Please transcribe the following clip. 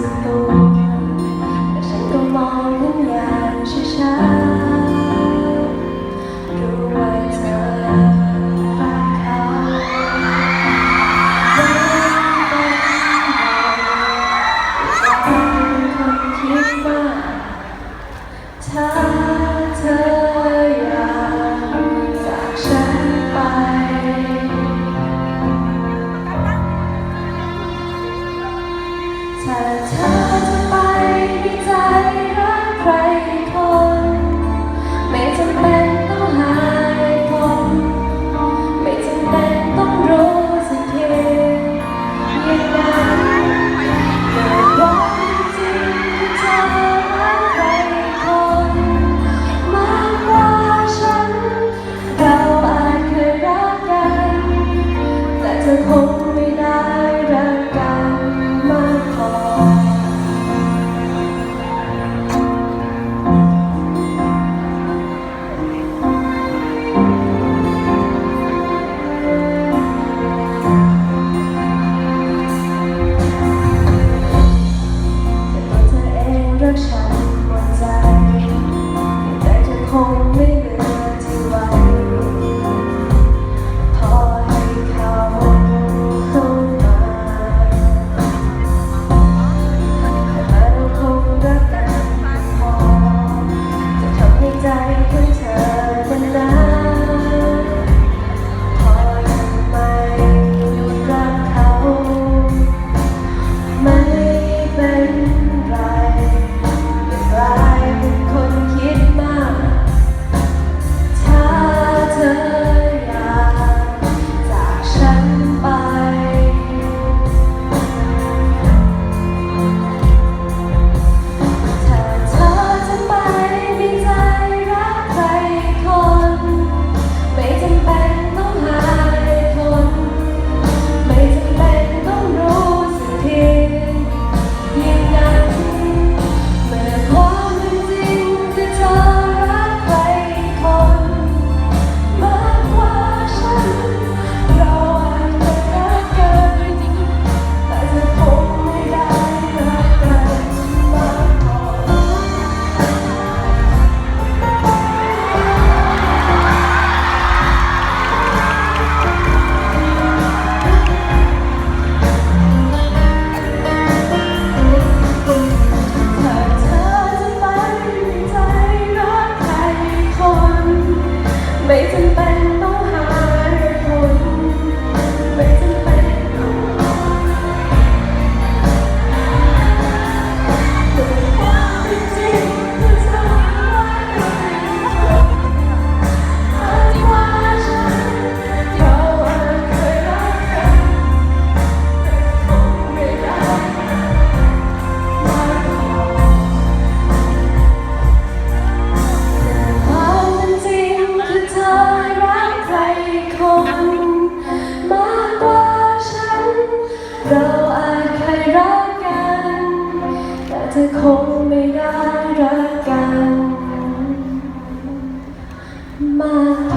Cristo. ถ้าเธอ know how เธอคงไม่ได้รักกันมาก